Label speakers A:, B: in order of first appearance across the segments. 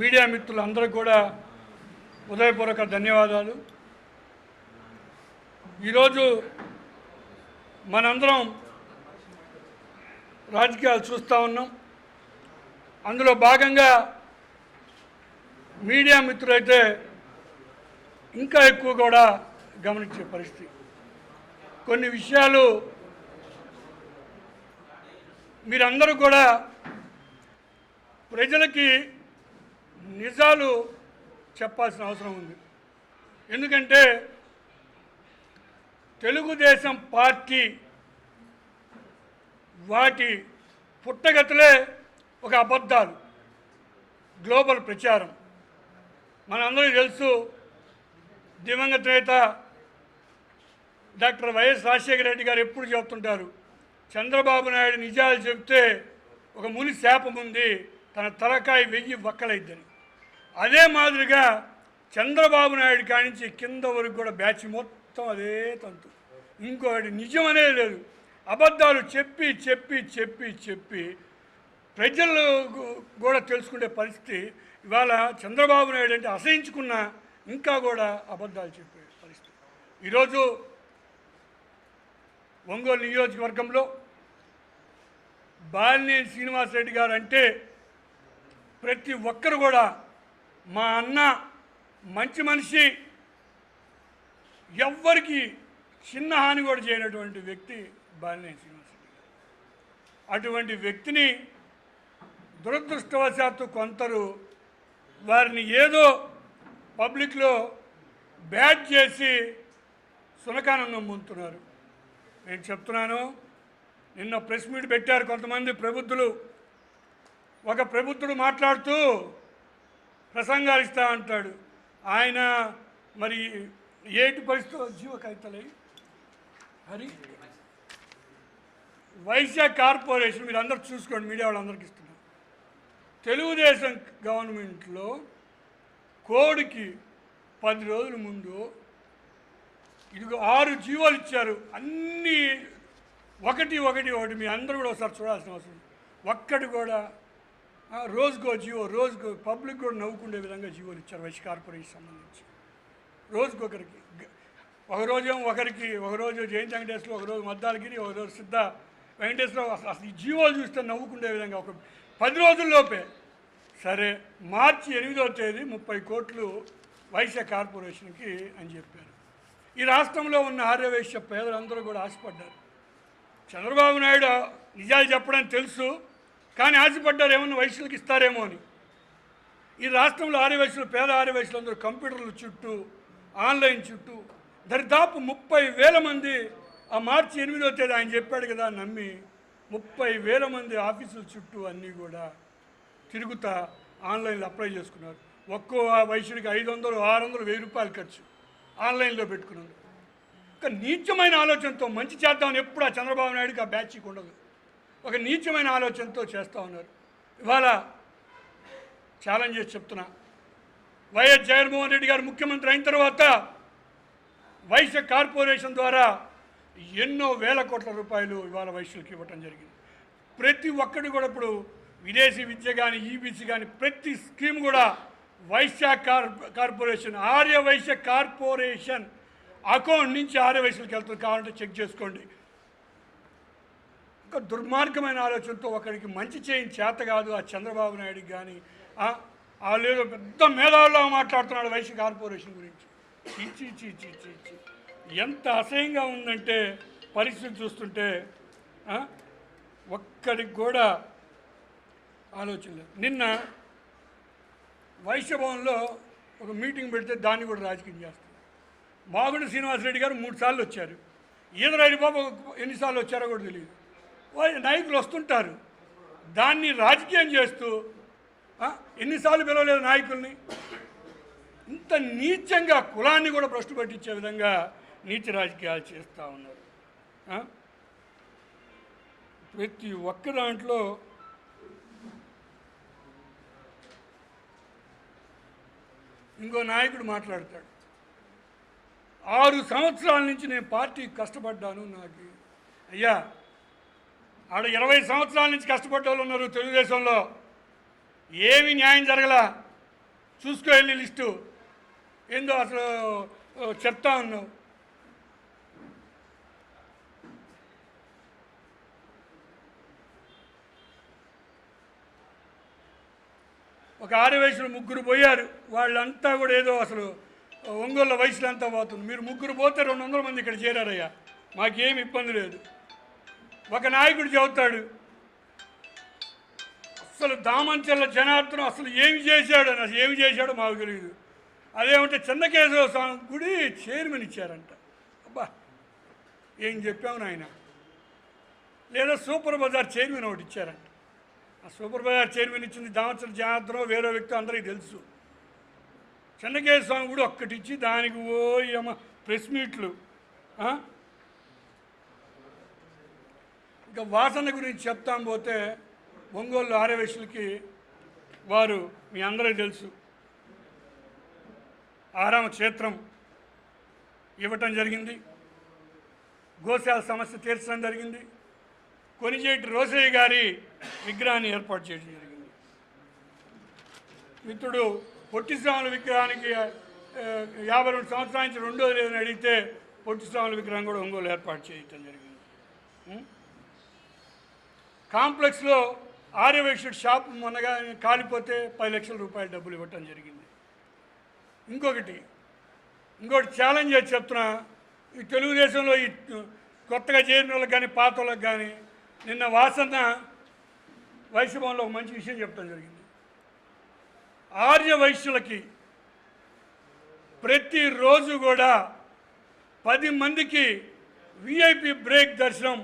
A: Media మిత్రులందరూ కూడా ఉదయపూర్వక ధన్యవాదాలు. ఈరోజు మనందరం రాజకీయాలు చూస్తూ ఉన్నాం. అందులో భాగంగా మీడియా మిత్రులైతే ఇంకా ఎక్కువ కూడా గమనించే పరిస్థితి. కొన్ని విషయాలు మీరందరూ కూడా ప్రజలకి నిజాలు చెప్పాల్సిన అవసరం ఉంది. ఎందుకంటే తెలుగుదేశం పార్టీ వాటి పుట్టగతులే ఒక అబద్ధాలు గ్లోబల్ ప్రచారం. మనందరికీ తెలుసు దివంగత నేత డాక్టర్ వైఎస్ రాజశేఖర రెడ్డి గారు ఎప్పుడు చెప్తుంటారు చంద్రబాబు నాయుడు నిజాలు చెప్తే ఒక ముని శాపం ఉంది తన తలకాయ వెయ్యి వక్కలైద్దని. అదే మాదిరిగా చంద్రబాబు నాయుడు కానించి కింద వరకు కూడా బ్యాచ్ మొత్తం అదే తంతు. ఇంకోటి నిజం అనేది లేదు. అబద్ధాలు చెప్పి చెప్పి చెప్పి చెప్పి ప్రజలు కూడా తెలుసుకునే పరిస్థితి ఇవాళ చంద్రబాబు నాయుడు అంటే అసహించుకున్న ఇంకా కూడా అబద్ధాలు చెప్పే పరిస్థితి. ఈరోజు ఒంగోలు నియోజకవర్గంలో బాలినేని శ్రీనివాసరెడ్డి గారు అంటే ప్రతి ఒక్కరు కూడా మా అన్న మంచి మనిషి ఎవ్వరికి చిన్న హాని కూడా చేయనటువంటి వ్యక్తి బాలినేని శ్రీనివాసరెడ్డి అటువంటి వ్యక్తిని దురదృష్టవశాత్తు కొందరు వారిని ఏదో పబ్లిక్లో బ్యాడ్ చేసి సునకానందం పొందుతున్నారు. నేను చెప్తున్నాను నిన్న ప్రెస్ మీట్ పెట్టారు కొంతమంది ప్రబుద్ధులు. ఒక ప్రబుద్ధుడు మాట్లాడుతూ ప్రసంగాలు ఇస్తా అంటాడు. ఆయన మరి ఏటి పరిస్థితులు జీవ కవితలై హరి. వైశ్య కార్పొరేషన్ మీరు అందరు చూసుకోండి మీడియా వాళ్ళందరికీ ఇస్తున్నారు తెలుగుదేశం గవర్నమెంట్లో కోడికి పది రోజుల ముందు ఇదిగో ఆరు జీవోలు ఇచ్చారు. అన్నీ ఒకటి ఒకటి ఒకటి మీ అందరూ కూడా ఒకసారి చూడాల్సిన అవసరం. ఒక్కటి కూడా రోజుకో జీవో రోజుకో పబ్లిక్ కూడా నవ్వుకునే విధంగా జియోలు ఇచ్చారు వైస్ కార్పొరేషన్ సంబంధించి. రోజుకొకరికి గ- ఒక ఒకరికి ఒకరోజు జయంతి వెంకటేశ్వర ఒకరోజు మద్దాలగిరి ఒకరోజు సిద్ధ వెంకటేశ్వర అసలు అసలు ఈ జీవోలు చూస్తే నవ్వుకునే విధంగా ఒక పది రోజుల్లోపే సరే మార్చి ఎనిమిదో తేదీ ముప్పై కోట్లు వైశ్య కార్పొరేషన్కి అని చెప్పారు. ఈ రాష్ట్రంలో ఉన్న ఆర్యవైశ్య పేదలందరూ కూడా ఆశపడ్డారు. చంద్రబాబు నాయుడు నిజాలు చెప్పడం తెలుసు. కానీ ఆశపడ్డారు ఏమన్నా వైశ్యులకు ఇస్తారేమో అని. ఈ రాష్ట్రంలో ఆర్యవైశ్యులు పేద ఆర్యవైశ్యులు అందరూ కంప్యూటర్ల చుట్టూ ఆన్లైన్ చుట్టూ దరిదాపు ముప్పై వేల మంది ఆ మార్చి ఎనిమిదో తేదీ ఆయన చెప్పాడు కదా నమ్మి ముప్పై వేల మంది ఆఫీసుల చుట్టూ అన్నీ కూడా తిరుగుతా ఆన్లైన్లో అప్లై చేసుకున్నారు. ఒక్కో వైశ్యుడికి ఐదు వందలు ఆరు వందలు వెయ్యి రూపాయలు ఖర్చు ఆన్లైన్లో పెట్టుకున్నారు ఒక నీచమైన ఆలోచనతో మంచి చేద్దామని ఎప్పుడు ఆ చంద్రబాబు నాయుడుకి ఆ బ్యాచ్కి ఉండదు. ఒక నీచమైన ఆలోచనతో చేస్తూ ఉన్నారు. ఇవాళ ఛాలెంజ్ చేసి చెప్తున్నా. వైఎస్ జగన్మోహన్ రెడ్డి గారు ముఖ్యమంత్రి అయిన తర్వాత వైశ్య కార్పొరేషన్ ద్వారా ఎన్నో వేల కోట్ల రూపాయలు ఇవాళ వైశ్యులకు ఇవ్వటం జరిగింది. ప్రతి ఒక్కటి కూడా ఇప్పుడు విదేశీ విద్య కానీ ఈబీసీ కానీ ప్రతి స్కీమ్ కూడా Vaishya car corporation Arya Vaishya corporation account నుంచి ఆర్య వైశ్యులకు వెళ్తుంది. కావాలంటే చెక్ చేసుకోండి. ఒక దుర్మార్గమైన ఆలోచనతో ఒకరికి మంచి చేయని చేత కాదు ఆ చంద్రబాబు నాయుడుకి కానీ ఆ ఏదో పెద్ద మేధావుల్లో మాట్లాడుతున్నాడు వైశ్య కార్పొరేషన్ గురించి. చీచి చీచి చీచి ఎంత అసహ్యంగా ఉందంటే పరిస్థితి చూస్తుంటే ఒక్కడికి కూడా ఆలోచన లేదు. నిన్న వైశ్య భవన్లో ఒక మీటింగ్ పెడితే దాన్ని కూడా రాజకీయం చేస్తారు. మాగుడు శ్రీనివాసరెడ్డి గారు మూడు సార్లు వచ్చారు. ఈదరాయి బాబు ఎన్నిసార్లు వచ్చారో కూడా తెలియదు. నాయకులు వస్తుంటారు. దాన్ని రాజకీయం చేస్తూ ఎన్నిసార్లు పిలవలేదు నాయకుల్ని. ఇంత నీచంగా కులాన్ని కూడా భ్రష్టు పట్టించే విధంగా నీచ రాజకీయాలు చేస్తూ ఉన్నారు. ప్రతి ఒక్క దాంట్లో ఇంకో నాయకుడు మాట్లాడతాడు. ఆరు సంవత్సరాల నుంచి నేను పార్టీకి కష్టపడ్డాను నాకు. అయ్యా ఆడ ఇరవై సంవత్సరాల నుంచి కష్టపడ్డ వాళ్ళు ఉన్నారు తెలుగుదేశంలో. ఏమి న్యాయం జరగలా. చూసుకో వెళ్ళి లిస్టు. ఏందో అసలు చెప్తా ఉన్నావు. ఒక ఆరు వయసులో ముగ్గురు పోయారు. వాళ్ళంతా కూడా ఏదో అసలు ఒంగోళ్ళ వయసులో అంతా పోతుంది మీరు ముగ్గురు పోతే రెండు వందల మంది ఇక్కడ చేరారయ్యా. మాకేం ఇబ్బంది లేదు. ఒక నాయకుడు చెబుతాడు అసలు దామంచెల్ల జనార్దనం అసలు ఏమి చేశాడు అని అసలు ఏమి చేశాడో మాకు తెలియదు అదేమంటే చెన్నకేశవ స్వామి గుడి చైర్మన్ ఇచ్చారంట. అబ్బా ఏం చెప్పాము నాయన? లేదా సూపర్ బజార్ చైర్మన్ ఒకటి ఇచ్చారంట. ఆ సూపర్ బజార్ చైర్మన్ ఇచ్చింది దామచల జనార్దనం వేరే వ్యక్తి అందరికీ తెలుసు. చెన్నకేశ్వర స్వామి కూడా ఒక్కటిచ్చి దానికి ఓ ప్రెస్ మీట్లు ఇంకా వాసన గురించి చెప్తాం పోతే ఒంగోలు ఆరవేశులకి వారు మీ అందరికీ తెలుసు. ఆరామ క్షేత్రం ఇవ్వటం జరిగింది. గోశాల సమస్య తీర్చడం జరిగింది. కొనిజేటి రోసయ్య గారి విగ్రహాన్ని ఏర్పాటు చేయడం జరిగింది. మిత్రుడు పొట్టిస్వాముల విగ్రహానికి యాభై రెండు సంవత్సరాల నుంచి రెండో లేదని అడిగితే పొట్టిస్వాముల విగ్రహం కూడా ఒంగోలు ఏర్పాటు చేయటం జరిగింది. కాంప్లెక్స్లో ఆర్యవైశ్యుడు షాప్ మొన్నగా కాలిపోతే పది లక్షల రూపాయలు డబ్బులు ఇవ్వటం జరిగింది. ఇంకొకటి ఇంకోటి ఛాలెంజ్ చేసి చెప్తున్నా ఈ తెలుగుదేశంలో ఈ కొత్తగా చేరిన వాళ్ళకి కానీ పాత వాళ్ళకి కానీ నిన్న వాసన వైశ్యభవన్లో ఒక మంచి విషయం చెప్పడం జరిగింది. ఆర్య వైశ్యులకి ప్రతిరోజు కూడా పది మందికి విఐపి బ్రేక్ దర్శనం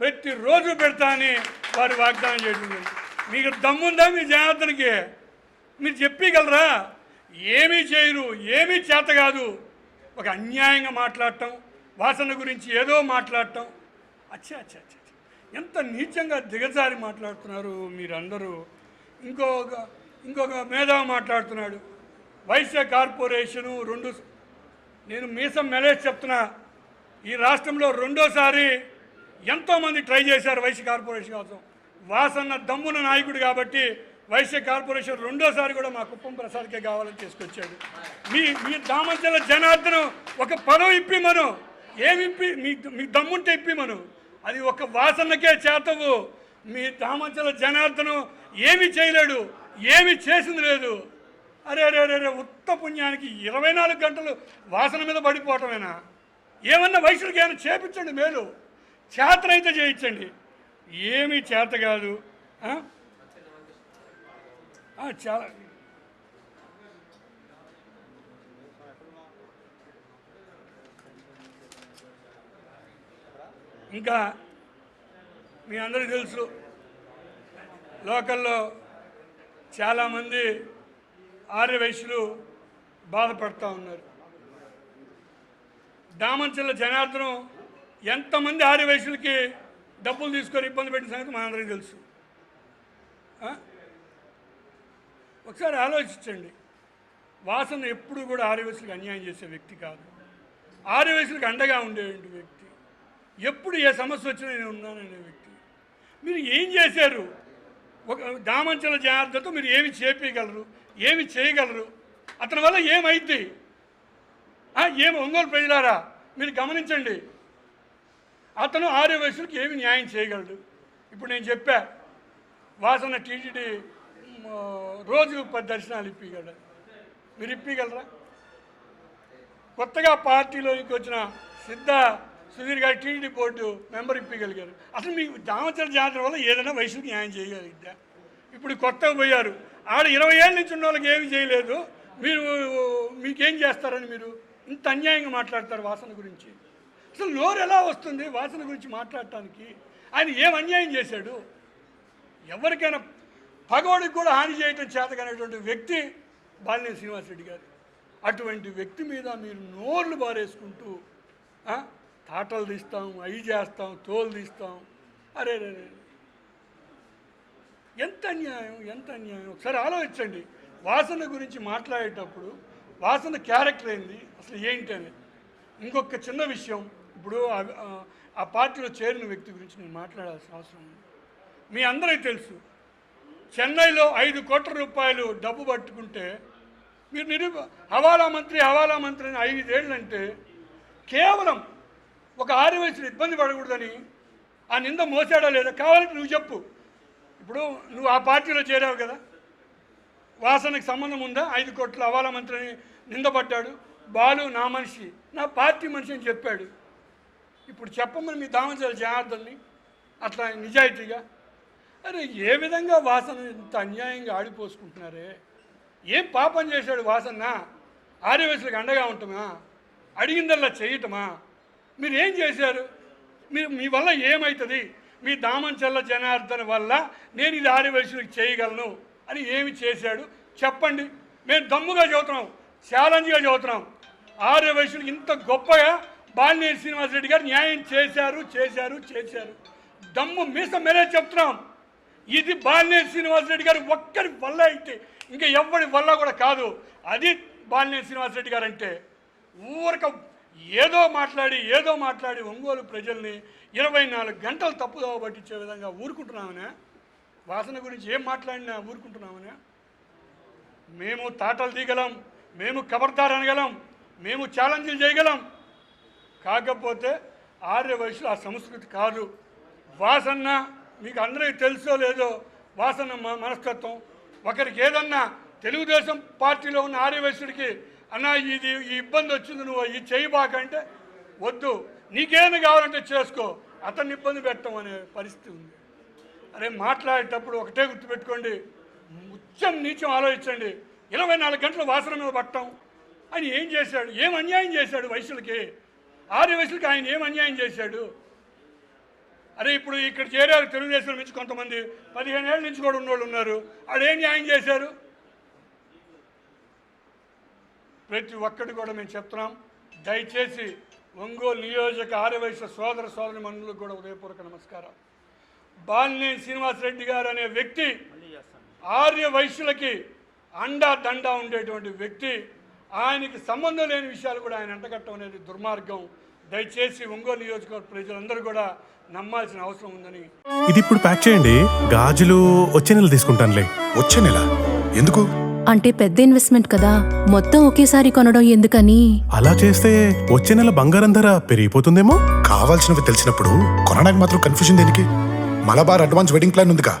A: ప్రతిరోజు పెడతా అని వారు వాగ్దానం చేయడం మీకు దమ్ముందా మీ జనార్దన్కి? మీరు చెప్పగలరా ఏమీ చేయరు ఏమీ చేత కాదు. ఒక అన్యాయంగా మాట్లాడటం వాసన గురించి ఏదో మాట్లాడటం. అచ్చా అచ్చా అచ్చా ఎంత నీచంగా దిగజారి మాట్లాడుతున్నారు మీరందరూ. ఇంకొక ఇంకొక మేధావి మాట్లాడుతున్నాడు. వైశ్య కార్పొరేషను రెండు నేను మీసం మెలేజ్ చెప్తున్నా. ఈ రాష్ట్రంలో రెండోసారి ఎంతోమంది ట్రై చేశారు వైశ్య కార్పొరేషన్ కోసం. వాసన్న దమ్మున నాయకుడు కాబట్టి వైశ్య కార్పొరేషన్ రెండోసారి కూడా మా కుప్పం ప్రసాద్కే కావాలని తీసుకొచ్చాడు. మీ మీ దామంచెల జనార్దనం ఒక పదం ఇప్పి మనం. ఏమిప్పి మీ మీ దమ్ముంటే ఇప్పి మనం. అది ఒక వాసనకే చేతవు. మీ దామంచెల జనార్దనం ఏమి చేయలేడు ఏమి చేసింది లేదు. అరే అరే అరే అరే ఉత్త పుణ్యానికి ఇరవై నాలుగు గంటలు వాసన మీద పడిపోవటమేనా? ఏమన్నా వయసులకి ఏమైనా చేపించండి మేలు. చేతనైతే చేయించండి. ఏమీ చేత కాదు. చాలా ఇంకా మీ అందరికీ తెలుసు లోకల్లో చాలామంది ఆర్యవైశ్యులు బాధపడుతూ ఉన్నారు. దామంచెల్ల జనార్దనం ఎంతమంది ఆర్యవైశ్యులకి డబ్బులు తీసుకొని ఇబ్బంది పెట్టిన సంగతి మనందరికీ తెలుసు. ఒకసారి ఆలోచించండి. వాసన ఎప్పుడు కూడా ఆర్యవైశ్యులకు అన్యాయం చేసే వ్యక్తి కాదు. ఆర్యవైశ్యులకు అండగా ఉండేటువంటి వ్యక్తి. ఎప్పుడు ఏ సమస్య వచ్చినా నేను ఉన్నాననే వ్యక్తి. మీరు ఏం చేశారు? ఒక దామంచల జాగ్రత్తతో మీరు ఏమి చేపించగలరు ఏమి చేయగలరు? అతని వల్ల ఏమైంది? ఏమి ఒంగోలు ప్రజలారా? మీరు గమనించండి. అతను ఆరే వయసులకు ఏమి న్యాయం చేయగలడు? ఇప్పుడు నేను చెప్పా వాసన టీటీడీ రోజు పది దర్శనాలు ఇప్పగలడు మీరు ఇప్పగలరా కొత్తగా పార్టీలోకి వచ్చిన సిద్ధ సుధీర్ గారి టీడీడీ బోర్డు మెంబర్ ఇప్పగలిగారు అసలు మీకు దామచర జాతర వల్ల ఏదైనా వయసుకు న్యాయం చేయగలిగిద్దా? ఇప్పుడు కొత్తగా పోయారు. ఆడ ఇరవై ఏళ్ళ నుంచి ఉన్న వాళ్ళకి ఏమి చేయలేదు. మీరు మీకేం చేస్తారని మీరు ఇంత అన్యాయంగా మాట్లాడతారు వాసన గురించి? అసలు నోరు ఎలా వస్తుంది వాసన గురించి మాట్లాడటానికి? ఆయన ఏం అన్యాయం చేశాడు? ఎవరికైనా పగవాడికి కూడా హాని చేయటం చేతకనేటువంటి వ్యక్తి బాలినేని శ్రీనివాసరెడ్డి గారు. అటువంటి వ్యక్తి మీద మీరు నోర్లు బారేసుకుంటూ తాటలు తీస్తాం అవి చేస్తాం తోలు తీస్తాం. అరే రే ఎంత అన్యాయం ఎంత అన్యాయం? ఒకసారి ఆలోచించండి. వాసన గురించి మాట్లాడేటప్పుడు వాసన క్యారెక్టర్ ఏంది? అసలు ఏంటి అని ఇంకొక చిన్న విషయం. ఇప్పుడు ఆ- ఆ- పార్టీలో చేరిన వ్యక్తి గురించి నేను మాట్లాడాల్సిన అవసరం ఉంది. మీ అందరికీ తెలుసు చెన్నైలో ఐదు కోట్ల రూపాయలు డబ్బు పట్టుకుంటే మీరు నిరూప హవాలా మంత్రి హవాలా మంత్రి అని ఐదేళ్ళంటే కేవలం ఒక ఆరు వయసులు ఇబ్బంది పడకూడదని ఆ నింద మోసాడా లేదా? కావాలంటే నువ్వు చెప్పు. ఇప్పుడు నువ్వు ఆ పార్టీలో చేరావు కదా. వాసనకు సంబంధం ఉందా? ఐదు కోట్ల హవాలా మంత్రిని నిందపడ్డాడు బాలు నా మనిషి నా పార్టీ మనిషి అని చెప్పాడు. ఇప్పుడు చెప్పమని మీ దామచాల జనార్దన్ని అట్లా నిజాయితీగా. అరే ఏ విధంగా వాసన ఇంత అన్యాయంగా ఆడిపోసుకుంటున్నారే? ఏం పాపం చేశాడు వాసన్న ఆర్యవయసులకు అండగా ఉంటమా? అడిగిందల్లా చేయటమా? మీరు ఏం చేశారు? మీరు మీ వల్ల ఏమవుతుంది మీ దామంచల్ల జనార్దన్ వల్ల నేను ఇది ఆర్యవయసులకు చేయగలను అని ఏమి చేశాడు? చెప్పండి. మేము దమ్ముగా చదువుతున్నాం. ఛాలెంజ్గా చదువుతున్నాం. ఆర్యవయసులకు ఇంత గొప్పగా బాలినేని శ్రీనివాసరెడ్డి గారు న్యాయం చేశారు చేశారు చేశారు. దమ్ము మీసం మేరే చెప్తున్నాం. ఇది బాలినేని శ్రీనివాసరెడ్డి గారు ఒక్కరి వల్ల అయితే ఇంకా ఎవరి వల్ల కూడా కాదు. అది బాలినేని శ్రీనివాసరెడ్డి గారు అంటే ఊరక ఏదో మాట్లాడి ఏదో మాట్లాడి ఒంగోలు ప్రజల్ని ఇరవై నాలుగు గంటలు తప్పుదోవ పట్టించే విధంగా ఊరుకుంటున్నామనే వాసన గురించి ఏం మాట్లాడినా ఊరుకుంటున్నామనే మేము తాటలు తీయగలం మేము కబర్దార్ అనగలం మేము ఛాలెంజ్లు చేయగలం కాకపోతే ఆర్య వయసులో ఆ సంస్కృతి కాదు. వాసన్న మీకు అందరికీ తెలుసో లేదో వాసన మనస్తత్వం. ఒకరికి ఏదన్నా తెలుగుదేశం పార్టీలో ఉన్న ఆర్య అన్న ఇది ఈ ఇబ్బంది వచ్చింది నువ్వు ఇది చేయబాకంటే వద్దు. నీకేమి కావాలంటే చేసుకో. అతన్ని ఇబ్బంది పెట్టడం అనే పరిస్థితి ఉంది. అరే మాట్లాడేటప్పుడు ఒకటే గుర్తుపెట్టుకోండి. ముచ్చం నీచం ఆలోచించండి. ఇరవై నాలుగు గంటలు వాసన మీద పట్టడం అని ఏం చేశాడు? ఏం అన్యాయం చేశాడు వయసులకి ఆరు వయసులకి ఆయన ఏం అన్యాయం చేశాడు? అరే ఇప్పుడు ఇక్కడ చేరారు తెలుగుదేశం నుంచి కొంతమంది. పదిహేను ఏళ్ళ నుంచి కూడా ఉన్నోళ్ళు ఉన్నారు. ఆడు ఏం న్యాయం చేశారు? ప్రతి ఒక్కటి కూడా మేము చెప్తున్నాం. దయచేసి ఒంగోలు నియోజక ఆర్యవైశ్య సోదర సోదరి మనులకు కూడా ఉదయపూర్వక నమస్కారం బాలినేని శ్రీనివాసరెడ్డి గారు అనే వ్యక్తి ఆర్య వైశ్యులకి అండా దండా ఉండేటువంటి వ్యక్తి ఆయనకి సంబంధం లేని విషయాలు కూడా ఆయన అంటగట్టం అనేది దుర్మార్గం. దయచేసి ఒంగోలు నియోజకవర్గ ప్రజలందరూ కూడా నమ్మాల్సిన అవసరం ఉందని.
B: ఇది ఇప్పుడు ప్యాక్ చేయండి. గాజులు వచ్చే నెల తీసుకుంటానులే.
C: వచ్చే నెల? ఎందుకు?
D: అంటే పెద్ద ఇన్వెస్ట్మెంట్ కదా. మొత్తం ఒకేసారి కొనడం ఎందుకని?
B: అలా చేస్తే వచ్చే నెల బంగారం ధర పెరిగిపోతుందేమో?
C: కావాల్సినవి తెలిసినప్పుడు కొనడానికి మాత్రం కన్ఫ్యూజన్ దేనికి? మలబార్ అడ్వాన్స్ వెడ్డింగ్ ప్లాన్ ఉందిగా.